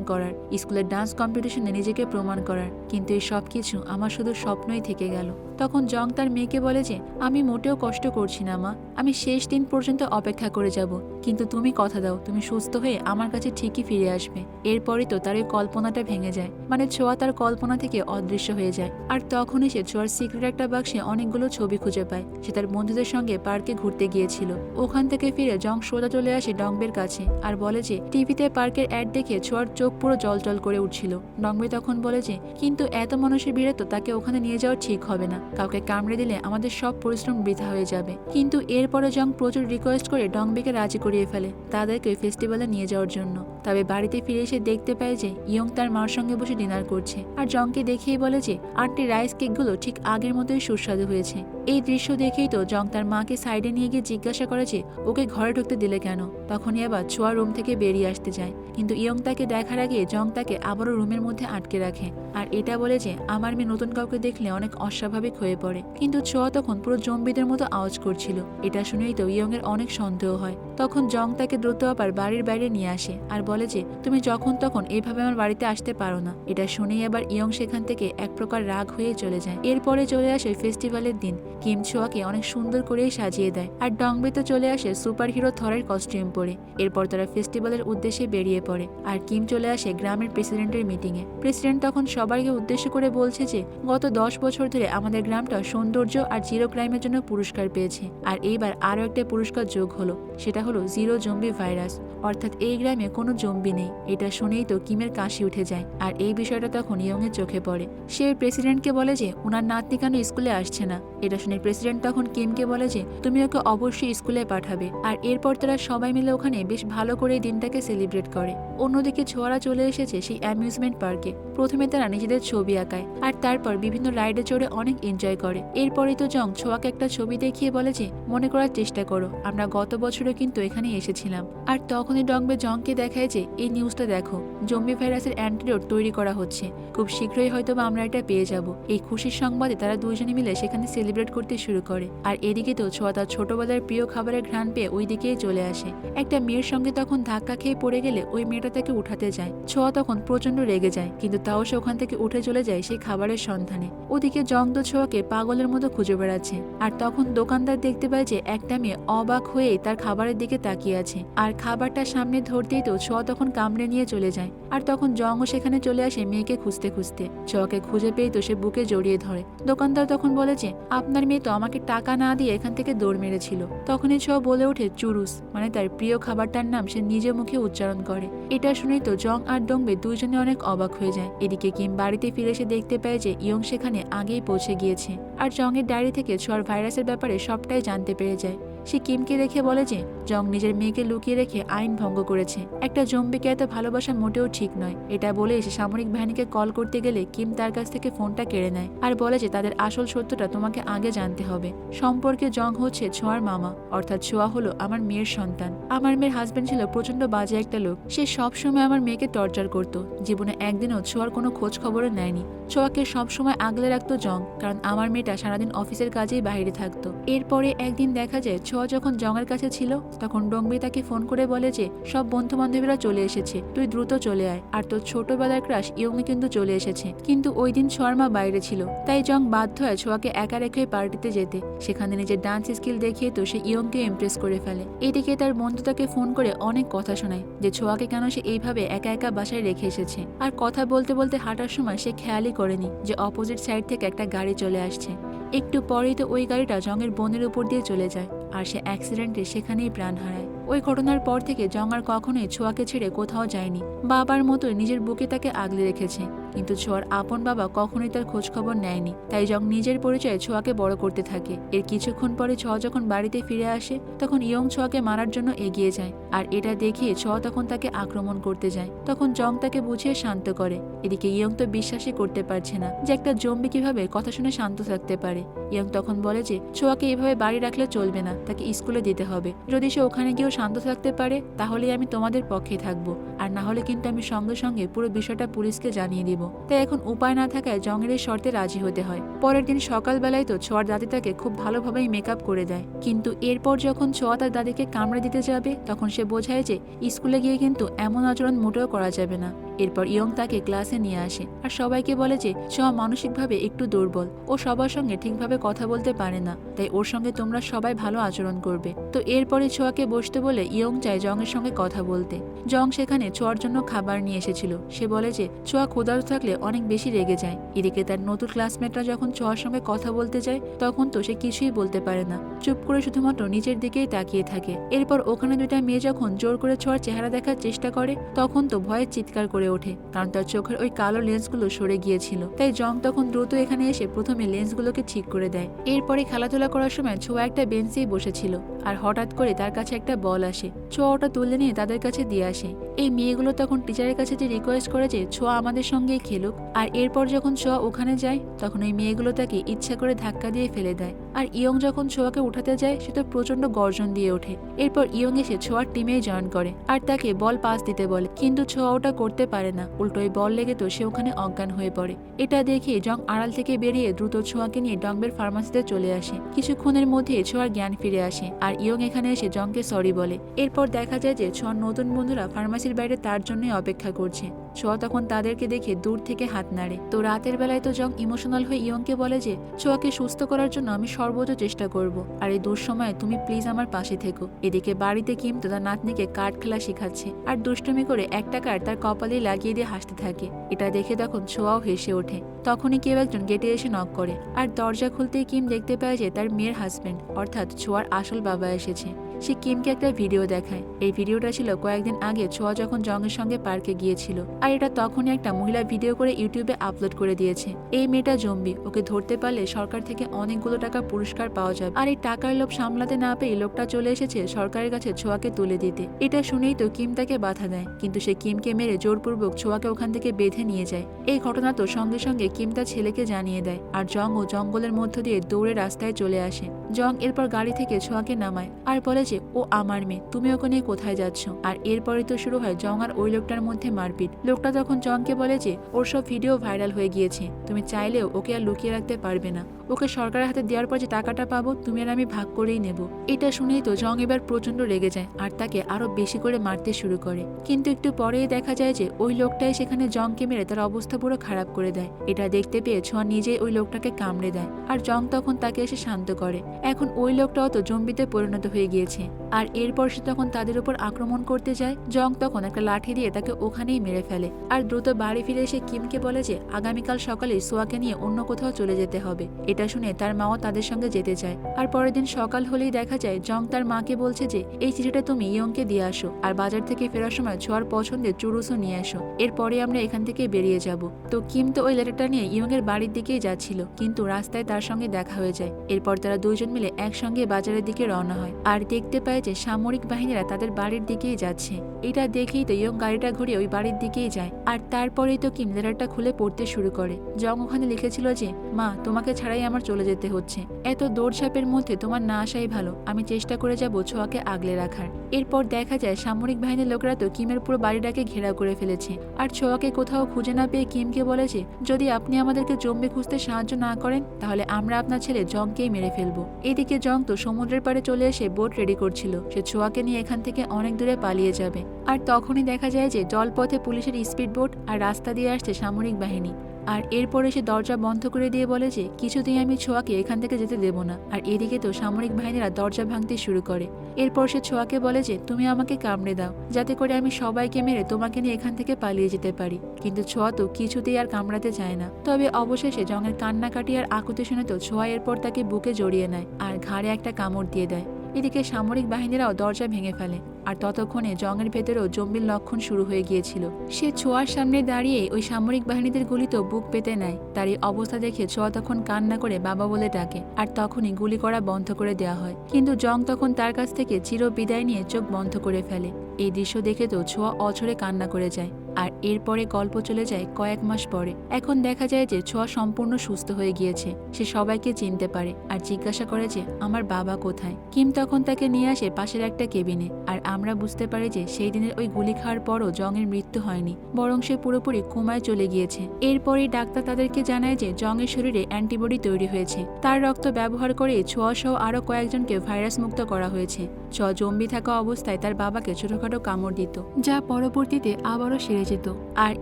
Speaker 1: করার, স্কুলের ডান্স কম্পিটিশনে নিজেকে প্রমাণ করার। কিন্তু এই সব কিছু আমার শুধু স্বপ্নই থেকে গেল। তখন জং তার মেয়েকে বলে যে, আমি মোটেও কষ্ট করছি না, মা। আমি শেষ দিন পর্যন্ত অপেক্ষা করে যাব। কিন্তু তুমি কথা দাও, তুমি সুস্থ হয়ে আমার কাছে ঠিকই ফিরে আসবে। এরপরই তার ওই কল্পনাটা ভেঙে যায়। মানে ছোঁয়া তার কল্পনা থেকে অদৃশ্য হয়ে যায়। আর তখনই সে ছোঁয়ার সিক্রেট একটা বাক্সে অনেকগুলো ছবি খুঁজে পায়। সে তার বন্ধুদের সঙ্গে পার্কে ঘুরতে গিয়েছিল। ওখান থেকে ফিরে জং সোজা চলে আসে ডংবের কাছে আর বলে যে টিভিতে পার্কের অ্যাড দেখে ছোঁয়ার চোখ পুরো জল জল করে উঠছিল। ডংবে তখন বলে যে, কিন্তু এত মানুষের ভিড়ে তো তাকে ওখানে নিয়ে যাওয়া ঠিক হবে না। কাউকে কামড়ে দিলে আমাদের সব পরিশ্রম বৃথা হয়ে যাবে। কিন্তু এরপরে জং প্রচুর রিকোয়েস্ট করে ডংবেকে রাজি করিয়ে ফেলে, তাদেরকে ওই ফেস্টিভ্যালে নিয়ে যাওয়ার জন্য। তবে বাড়িতে ফিরে এসে দেখতে যে ইয়ং তার মার সঙ্গে বসে ডিনার করছে। আর জংকে দেখেই বলে যে, আটটি রাইস কেকগুলো ঠিক আগের মতোই সুস্বাদু হয়েছে। এই দৃশ্য দেখেই তো জং তার মাকে সাইডে নিয়ে গিয়ে জিজ্ঞাসা করে যে, ওকে ঘরে ঢুকতে দিলে কেন? তখনই আবার ছোঁয়া রুম থেকে বেরিয়ে আসতে যায়। কিন্তু ইয়ং তাকে দেখার আগে জং তাকে আবারও রুমের মধ্যে আটকে রাখে। আর এটা বলে যে, আমার মেয়ে নতুন কাউকে দেখলে অনেক অস্বাভাবিক হয়ে পড়ে। কিন্তু ছোঁয়া তখন পুরো জম্বিদের মতো আওয়াজ করছিল। এটা শুনেই তো ইয়ং এর অনেক সন্দেহ হয়। তখন জং তাকে দ্রুত আবার বাড়ির বাইরে নিয়ে আসে। আর বলে যে, তুমি যখন তখন এইভাবে আমার বাড়িতে আসতে পারো না। এটা শুনেই আবার ইয়ং সেখান থেকে এক প্রকার রাগ হয়ে চলে যায়। এরপরে চলে আসে ফেস্টিভ্যালের দিন। কিম ছোয়াকে অনেক সুন্দর করেই সাজিয়ে দেয়। আর ডংবে তো চলে আসে সুপার হিরো থরের কস্টিউম পরে। এরপর তারা ফেস্টিভ্যালের উদ্দেশ্যে বেরিয়ে পড়ে। আর কিম চলে আসে গ্রামের প্রেসিডেন্টের মিটিংয়ে। প্রেসিডেন্ট তখন সবাইকে উদ্দেশ্য করে বলছে যে, গত দশ বছর ধরে আমাদের গ্রামটা সৌন্দর্য আর জিরো ক্রাইমের জন্য পুরস্কার পেয়েছে। আর এইবার আরও একটা পুরস্কার যোগ হলো। সেটা হলো জিরো জম্বি ভাইরাস। অর্থাৎ এই গ্রামে কোনো জম্বি নেই। এটা শুনেই তো কিমের কাশি উঠে যায় আর এই বিষয়টা তখন ইয়ংয়ের চোখে পড়ে। সে প্রেসিডেন্টকে বলে যে ওনার নাতনি কেন স্কুলে আসছে না? এটা শুনে প্রেসিডেন্ট তখন কিমকে বলে যে, তুমি ওকে অবশ্যই স্কুলে পাঠাবে। আর এরপর তারা সবাই মিলে ওখানে বেশ ভালো করে দিনটাকে সেলিব্রেট করে। অন্যদিকে ছোয়ারা চলে এসেছে সেই অ্যামিউজমেন্ট পার্কে। প্রথমে তারা নিজেদের ছবি আঁকায় আর তারপর বিভিন্ন রাইডে চড়ে অনেক এনজয় করে। এরপরেই তো জং ছোয়াকে একটা ছবি দেখিয়ে বলে যে, মনে করার চেষ্টা করো, আমরা গত বছরও কিন্তু এখানে এসেছিলাম। আর তখনই ডংবে জংকে দেখায় যে, এই নিউজটা দেখো। জম্বি ভাইরাসের অ্যান্টিডোট তৈরি করা হচ্ছে। খুব শীঘ্রই হয়তো বা আমরা এটা পেয়ে যাব। এই খুশির সংবাদে তারা দুইজনে মিলে সেখানে সেলিব্রেট করতে শুরু করে। আর এদিকে তো ছোঁয়া তার ছোটবেলার প্রিয় খাবারের ঘ্রাণ পেয়ে ওই দিকেই চলে আসে। একটা মেয়ের সঙ্গে তখন ধাক্কা খেয়ে পড়ে গেলে ওই মেয়েটা তাকে উঠাতে যায়। ছোঁয়া তখন প্রচণ্ড রেগে যায়, কিন্তু তাও সে ওখান থেকে উঠে চলে যায় সেই খাবারের সন্ধানে। ওদিকে জং ছোঁয়াকে পাগলের মতো খুঁজে বেড়াচ্ছে। আর তখন দোকানদার দেখতে পায় যে একটা মেয়ে অবাক হয়ে তার খাবারের দিকে তাকিয়ে আছে। আর খাবারটা সামনে ধরতেই তো ছোঁয়া তখন কামড়ে নিয়ে চলে যায়। আর তখন জংও সেখানে চলে আসে মেয়েকে খুঁজতে খুঁজতে। ছোঁয়াকে খুঁজে পেয়ে তো সে বুকে জড়িয়ে ধরে। দোকানদার তখন বলে যে, আপনার মেয়ে তো আমাকে টাকা না দিয়ে এখান থেকে দৌড় মেরেছিল। তখনই ছ বলে ওঠে চুরুস মানে তার প্রিয় খাবারটার নাম সে নিজে মুখে উচ্চারণ করে। এটা শুনেই তো জং আর ডংবে দুইজনে অনেক অবাক হয়ে যায়। এদিকে কিম বাড়িতে ফিরে এসে দেখতে পায় যে, ইয়ং সেখানে আগেই পৌঁছে গিয়েছে। আর জংয়ের ডায়েরি থেকে ছোঁয়ার ভাইরাসের ব্যাপারে সবটাই জানতে পেরে যায়। সে কিমকে দেখে বলে যে, জং নিজের মেয়েকে লুকিয়ে রেখে আইন ভঙ্গ করেছে। একটা জম্বিকে এত ভালোবাসা মোটেও ঠিক নয়। এটা বলে সে সামরিক বাহিনীকে কল করতে গেলে কিম তার কাছ থেকে ফোনটা কেড়ে নেয় আর বলে যে, তাদের আসল সত্যটা তোমাকে আগে জানতে হবে। সম্পর্কে জং হচ্ছে ছোঁয়ার মামা, অর্থাৎ ছোঁয়া হলো আমার মেয়ের সন্তান। আমার মেয়ের হাজবেন্ড ছিল প্রচণ্ড বাজে একটা লোক। সে সব সময় আমার মেয়েকে টর্চার করত। জীবনে একদিনও ছোঁয়ার কোনো খোঁজ খবরও নেয়নি। ছোঁয়াকে সবসময় আগলে রাখতো জং, কারণ আমার মেয়েটা সারাদিন অফিসের কাজেই বাইরে থাকতো। এরপরে একদিন দেখা যায় ছোঁয়া যখন জংয়ের কাছে ছিল, তখন ডঙ্গি তাকে ফোন করে বলে যে, সব বন্ধু বান্ধবীরা চলে এসেছে, তুই দ্রুত চলে আয়। আর তোর ছোটবেলার ক্রাশ ইয়ংই কিন্তু চলে এসেছে। কিন্তু ওই দিন ছোঁয়ার মা বাইরে ছিল, তাই জং বাধ্য হয় ছোঁয়াকে একা রেখে পার্টিতে যেতে। সেখানে নিজের ডান্স স্কিল দেখিয়ে তো সে ইয়ংকে ইমপ্রেস করে ফেলে। এদিকে তার বন্ধু তাকে ফোন করে অনেক কথা শোনায়, যে ছোঁয়াকে কেন সে এইভাবে একা একা বাসায় রেখে এসেছে। আর কথা বলতে বলতে হাঁটার সময় সে খেয়ালই করেনি, যে অপোজিট সাইড থেকে একটা গাড়ি চলে আসছে। একটু পরেই তো ওই গাড়িটা জংয়ের বোনের উপর দিয়ে চলে যায়। আর সে অ্যাক্সিডেন্টে সেখানেই প্রাণ হারায়। ওই ঘটনার পর থেকে জং আর কখনোই ছোঁয়াকে ছেড়ে কোথাও যায়নি। বাবার মতোই নিজের বুকে তাকে আগলে রেখেছে। কিন্তু ছোঁয়ার আপন বাবা কখনোই তার খোঁজখবর নেয়নি। তাই জং নিজের পরিচয়ে ছোঁয়াকে বড় করতে থাকে। এর কিছুক্ষণ পরে ছোঁয়া যখন বাড়িতে ফিরে আসে, তখন ইয়ং ছোঁয়াকে মারার জন্য এগিয়ে যায়। আর এটা দেখিয়ে ছোঁয়া তখন তাকে আক্রমণ করতে যায়। তখন জং তাকে বুঝিয়ে শান্ত করে। এদিকে ইয়ং তো বিশ্বাসই করতে পারছে না যে একটা জম্বি কীভাবে কথা শুনে শান্ত থাকতে পারে। ইয়ং তখন বলে যে, ছোঁয়াকে এভাবে বাড়ি রাখলে চলবে না, তাকে স্কুলে দিতে হবে। যদি সে ওখানে গিয়েও শান্ত থাকতে পারে, তাহলেই আমি তোমাদের পক্ষে থাকব। আর না হলে কিন্তু আমি সঙ্গে সঙ্গে পুরো বিষয়টা পুলিশকে জানিয়ে দিব। তাই এখন উপায় না থাকায় জঙ্গের এই শর্তে রাজি হতে হয়। পরের দিন সকালবেলায় তো ছোয়ার দাদি তাকে খুব ভালোভাবেই মেকআপ করে দেয়। কিন্তু এরপর যখন ছোয়া তার দাদিকে কামড়ে দিতে যাবে, তখন সে বোঝায় যে স্কুলে গিয়ে কিন্তু এমন আচরণ মোটেও করা যাবে না। এরপর ইয়ং তাকে ক্লাসে নিয়ে আসে আর সবাইকে বলে যে ছোঁয়া মানসিকভাবে একটু দুর্বল। ও সবার সঙ্গে ঠিকভাবে কথা বলতে পারে না। তাই ওর সঙ্গে তোমরা সবাই ভালো আচরণ করবে। তো এরপরে ছোয়াকে বসতে বলে ইয়ং চায় জংয়ের সঙ্গে কথা বলতে। জং সেখানে ছোঁয়ার জন্য খাবার নিয়ে এসেছিল। সে বলে যে, ছোঁয়া ক্ষুধার্ত থাকলে অনেক বেশি রেগে যায়। এদিকে তার নতুন ক্লাসমেটরা যখন ছোঁয়ার সঙ্গে কথা বলতে যায়, তখন তো সে কিছুই বলতে পারে না। চুপ করে শুধুমাত্র নিচের দিকেই তাকিয়ে থাকে। এরপর ওখানে দুইটা মেয়ে যখন জোর করে ছোঁয়ার চেহারা দেখার চেষ্টা করে, তখন তো ভয়ে চিৎকার করে ওঠে। কারণ তার চোখের ওই কালো লেন্সগুলো সরে গিয়েছিল। তাই জং তখন দ্রুত এখানে এসে প্রথমে লেন্সগুলোকে ঠিক করে দেয়। এরপরে খেলাধুলা করার সময় ছোঁয়া একটা বেঞ্চেই বসেছিল। আর হঠাৎ করে তার কাছে একটা বল আসে। ছোঁয়া ওটা তুলে নিয়ে তাদের কাছে দিয়ে আসে। এই মেয়েগুলো তখন টিচারের কাছে যে রিকোয়েস্ট করে যে ছোঁয়া আমাদের সঙ্গেই খেলুক, আর এরপর যখন ছোয়া ওখানে যায়, তখন ওই মেয়েগুলো তাকে ইচ্ছা করে ধাক্কা দিয়ে ফেলে দেয়। আর ইয়ং যখন ছোয়াকে উঠাতে যায়, সে তো প্রচণ্ড গর্জন দিয়ে ওঠে। এরপর ইয়ং এসে ছোঁয়ার টিমেই জয়েন করে আর তাকে বল পাস দিতে বলে। কিন্তু ছোঁয়া ওটা করতে পারে না। উল্টো ওই বল লেগে তো সে ওখানে অজ্ঞান হয়ে পড়ে। এটা দেখে জং আড়াল থেকে বেরিয়ে দ্রুত ছোঁয়াকে নিয়ে ডংবের ফার্মাসিতে চলে আসে। কিছুক্ষণের মধ্যে ছোঁয়ার জ্ঞান ফিরে আসে আর ইয়ং এখানে এসে জংকে সরি বলে। এরপর দেখা যায় যে ছোঁয়ার নতুন বন্ধুরা ফার্মাসির বাইরে তার জন্যই অপেক্ষা করছে। ছোঁয়া তখন তাদেরকে দেখে দূর থেকে হাত নাড়ে। তো রাতের বেলায় তো জং ইমোশনাল হয়ে ইয়ংকে বলে যে, ছোয়াকে সুস্থ করার জন্য আমি সর্বোচ্চ চেষ্টা করব। আর এই দুঃসময়ে তুমি প্লিজ আমার পাশে থেকো। এদিকে বাড়িতে কিম তো তার নাতনিকে কার্ড খেলা শেখাচ্ছে আর দুষ্টমি করে একটা কার্ড তার কপালে লাগিয়ে দিয়ে হাসতে থাকে। এটা দেখে তখন ছোঁয়াও হেসে ওঠে। তখনই কেউ একজন গেটে এসে নক করে। আর দরজা খুলতেই কিম দেখতে পায় যে তার মেয়ের হাজবেন্ড অর্থাৎ ছোঁয়ার আসল বাবা এসেছে। সে কিমকে একটা ভিডিও দেখায়। এই ভিডিওটা ছিল কয়েকদিন আগে ছোঁয়া যখন জংয়ের সঙ্গে পার্কে গিয়েছিল। আর এটা তখনই একটা মহিলা ভিডিও করে ইউটিউবে আপলোড করে দিয়েছে। এই মেয়েটা জম্বি, ওকে ধরতে পারলে সরকার থেকে অনেকগুলো টাকা পুরস্কার পাওয়া যাবে। আর এই টাকার লোভ সামলাতে না পেয়ে লোকটা চলে এসেছে সরকারের কাছে ছোঁয়াকে তুলে দিতে। এটা শুনেই তো কিম তাকে বাধা দেয়। কিন্তু সে কিমকে মেরে জোরপূর্বক ছোঁয়াকে ওখান থেকে বেঁধে নিয়ে যায়। এই ঘটনা তো সঙ্গে সঙ্গে কিম তার ছেলেকে জানিয়ে দেয়। আর জং ও জঙ্গলের মধ্য দিয়ে দৌড়ে রাস্তায় চলে আসে। জং এরপর গাড়ি থেকে ছোঁয়াকে নামায়। আর বলে যে ও আমার মেয়ে, তুমি ওখানে কোথায় যাচ্ছ? আর এরপরে তো শুরু হয় জং আর ওই লোকটার মধ্যে মারপিট। লোকটা তখন জংকে বলে যে, ওর সব ভিডিও ভাইরাল হয়ে গিয়েছে, তুমি চাইলেও ওকে আর লুকিয়ে রাখতে পারবে না। ওকে সরকারের হাতে দেওয়ার পর যে টাকাটা পাবো, তুমি আর আমি ভাগ করেই নেব। এটা শুনেই তো জং এবার প্রচণ্ড রেগে যায় আর তাকে আরও বেশি করে মারতে শুরু করে। কিন্তু একটু পরেই দেখা যায় যে ওই লোকটাই সেখানে জংকে মেরে তার অবস্থা পুরো খারাপ করে দেয়। এটা দেখতে পেয়ে ছোঁয়া নিজেই ওই লোকটাকে কামড়ে দেয় আর জং তখন তাকে এসে শান্ত করে। এখন ওই লোকটাও তো জম্বিতে পরিণত হয়ে গিয়েছে। আর এরপর সে তখন তাদের উপর আক্রমণ করতে যায়। জং তখন একটা লাঠি দিয়ে তাকে ওখানেই মেরে ফেলে। আর দ্রুত বাড়ি ফিরে এসে কিমকে বলে যে, আগামীকাল সকালে সোয়াকে নিয়ে অন্য কোথাও চলে যেতে হবে। এটা শুনে তার মাও তাদের সঙ্গে যেতে চায়। আর পরের দিন সকাল হলেই দেখা যায়, জং তার মাকে বলছে যে, এই চিঠিটা তুমি ইয়ংকে দিয়ে আসো আর বাজার থেকে ফেরার সময় ছোঁয়ার পছন্দের চুরুসও নিয়ে আসো এরপরে আমরা এখান থেকে বেরিয়ে যাব। তো কিম তো ওই লেটারটা নিয়ে ইয়ং এর বাড়ির দিকেই যাচ্ছিল, কিন্তু রাস্তায় তার সঙ্গে দেখা হয়ে যায়। এরপর তারা দুইজন মিলে একসঙ্গে বাজারের দিকে রওনা হয়। আর দেখতে পায় যে, সামরিক বাহিনীরা তাদের বাড়ির দিকেই যাচ্ছে। এটা দেখেই তো ইয়ং গাড়িটা ঘুরিয়ে ওই বাড়ির দিকেই যায়। আর তারপরেই তো কিম লেটারটা খুলে পড়তে শুরু করে। জং ওখানে লিখেছিল যে, মা, তোমাকে ছাড়াই আমার চলে যেতে হচ্ছে। এত দৌড়ঝাঁপের মধ্যে তোমার না আসাই ভালো। আমি চেষ্টা করে যাব ছোঁয়াকে আগলে রাখার। এরপর দেখা যায়, সামরিক বাহিনীর লোকেরা তো কিমের পুরো বাড়িটাকে ঘেরাও করে ফেলেছে। আর ছোঁয়াকে কোথাও খুঁজে না পেয়ে কিমকে বলেছে যদি আপনি আমাদেরকে জম্বি খুঁজতে সাহায্য না করেন, তাহলে আমরা আপনার ছেলে জংকেই মেরে ফেলব। এদিকে জং তো সমুদ্রের পাড়ে চলে এসে বোট রেডি করছিল। সে ছোঁয়াকে নিয়ে এখান থেকে অনেক দূরে পালিয়ে যাবে। আর তখনই দেখা যায় যে, জলপথে পুলিশের স্পিড বোট আর রাস্তা দিয়ে আসছে সামরিক বাহিনী। আর এরপরে সে দরজা বন্ধ করে দিয়ে বলে যে, কিছুতেই আমি ছোঁয়াকে এখান থেকে যেতে দেব না। আর এদিকে তো সামরিক বাহিনীরা দরজা ভাঙতে শুরু করে। এরপর সে ছোঁয়াকে বলে যে, তুমি আমাকে কামড়ে দাও, যাতে করে আমি সবাইকে মেরে তোমাকে নিয়ে এখান থেকে পালিয়ে যেতে পারি। কিন্তু ছোঁয়া তো কিছুতেই আর কামড়াতে চায় না। তবে অবশেষে জঙের কান্নাকাটি আর আকুতি শুনে তো ছোঁয়া এরপর তাকে বুকে জড়িয়ে নেয় আর ঘাড়ে একটা কামড় দিয়ে দেয়। এদিকে সামরিক বাহিনীরাও দরজা ভেঙে ফেলে। আর ততক্ষণে জঙের ভেতরেও জম্বির লক্ষণ শুরু হয়ে গিয়েছিল। সে ছোঁয়ার সামনে দাঁড়িয়ে ওই সামরিক বাহিনীদের গুলি তো বুক পেতে নেয়। তার এই অবস্থা দেখে ছোঁয়া তখন কান্না করে বাবা বলে ডাকে, আর তখনই গুলি করা বন্ধ করে দেওয়া হয়। কিন্তু জং তখন তার কাছ থেকে চির বিদায় নিয়ে চোখ বন্ধ করে ফেলে। এই দৃশ্য দেখে তো ছোঁয়া অছরে কান্না করে যায়। আর এরপরে গল্প চলে যায় কয়েক মাস পরে। এখন দেখা যায় যে ছোঁয়া সম্পূর্ণ সুস্থ হয়ে গিয়েছে। সে সবাইকে চিনতে পারে আর জিজ্ঞাসা করে যে, আমার বাবা কোথায়? কিম তখন তাকে নিয়ে আসে পাশের একটা কেবিনে। আর আমরা বুঝতে পারি যে সেই দিনের ওই গুলি খাওয়ার পরও জংয়ের মৃত্যু হয়নি, বরং সে পুরোপুরি কোমায় চলে গিয়েছে। এরপরই ডাক্তার তাদেরকে জানায় যে জংয়ের শরীরে অ্যান্টিবডি তৈরি হয়েছে। তার রক্ত ব্যবহার করে ছোঁয়া সহ আরও কয়েকজনকে ভাইরাস মুক্ত করা হয়েছে। ছ জম্বি থাকা অবস্থায় তার বাবাকে ছোটখাটো কামড় দিত, যা পরবর্তীতে আবারও সেরে যেত। আর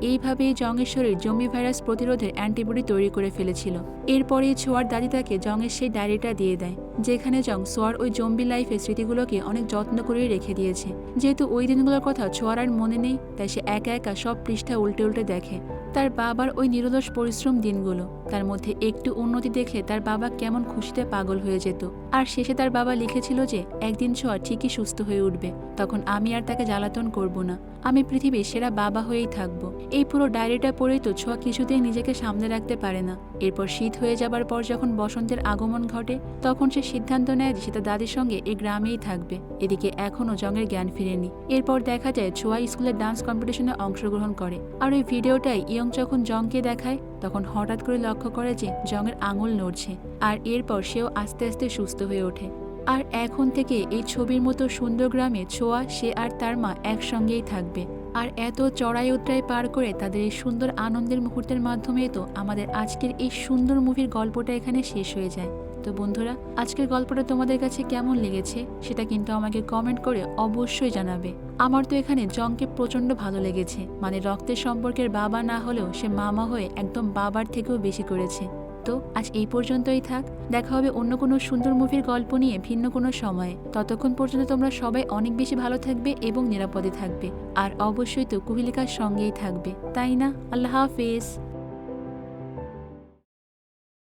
Speaker 1: এইভাবেই জংয়ের শরীর জম্বি ভাইরাস প্রতিরোধের অ্যান্টিবডি তৈরি করে ফেলেছিল। এরপরে ছোয়ার দাদি তাকে জংয়ের সেই ডায়েরিটা দিয়ে দেয়, যেখানে জং সোয়ার ওই জম্বি লাইফের স্মৃতিগুলোকে অনেক যত্ন করে রেখে দিয়েছে। যেহেতু ওই দিনগুলোর কথা ছোয়ার মনে নেই, তাই সে একা একা সব পৃষ্ঠা উল্টে উল্টে দেখে। তার বাবার ওই নিরলস পরিশ্রম দিনগুলো। তার মধ্যে একটু উন্নতি দেখে তার বাবা কেমন খুশিতে পাগল হয়ে যেত। আর শেষে তার বাবা লিখেছিল যে, একদিন ছোঁয়া ঠিকই সুস্থ হয়ে উঠবে। তখন আমি আর তাকে জ্বালাতন করব না। আমি পৃথিবীর সেরা বাবা হয়েই থাকব। এই পুরো ডায়েরিটা পড়েই তো ছোঁয়া কিছুতেই নিজেকে সামনে রাখতে পারে না। এরপর শীত হয়ে যাবার পর যখন বসন্তের আগমন ঘটে, তখন সে সিদ্ধান্ত নেয় যে, সে তার দাদির সঙ্গে এই গ্রামেই থাকবে। এদিকে এখনও জঙের জ্ঞান ফিরেনি। এরপর দেখা যায় ছোঁয়া স্কুলের ডান্স কম্পিটিশনে অংশগ্রহণ করে। আর ওই ভিডিওটাই ইয়ং যখন জংকে দেখায় তখন হঠাৎ করে লক্ষ্য করে যে জংয়ের আঙুল নড়ছে আর এরপর সেও আস্তে আস্তে সুস্থ হয়ে ওঠে। আর এখন থেকে এই ছবির মতো সুন্দর গ্রামে ছোঁয়া, সে আর তার মা একসঙ্গেই থাকবে। আর এত চড়াই উতরাই পার করে তাদের এই সুন্দর আনন্দের মুহূর্তের মাধ্যমে তো আমাদের আজকের এই সুন্দর মুভির গল্পটা এখানে শেষ হয়ে যায়। তো বন্ধুরা, আজকের গল্পটা তোমাদের কাছে কেমন লেগেছে সেটা কিন্তু আমাকে কমেন্ট করে অবশ্যই জানাবে। আমার তো এখানে জংকে প্রচণ্ড ভালো লেগেছে মানে রক্তের সম্পর্কের বাবা না হলেও সে মামা হয়ে একদম বাবার থেকেও বেশি করেছে। তো আজ এই পর্যন্তই থাক, দেখা হবে অন্য কোনো সুন্দর মুভির গল্প নিয়ে ভিন্ন কোনো সময়ে। ততক্ষণ পর্যন্ত তোমরা সবাই অনেক বেশি ভালো থাকবে এবং নিরাপদে থাকবে, আর অবশ্যই তো কুহিলিকার সঙ্গেই থাকবে। তাই না? আল্লাহ হাফেজ।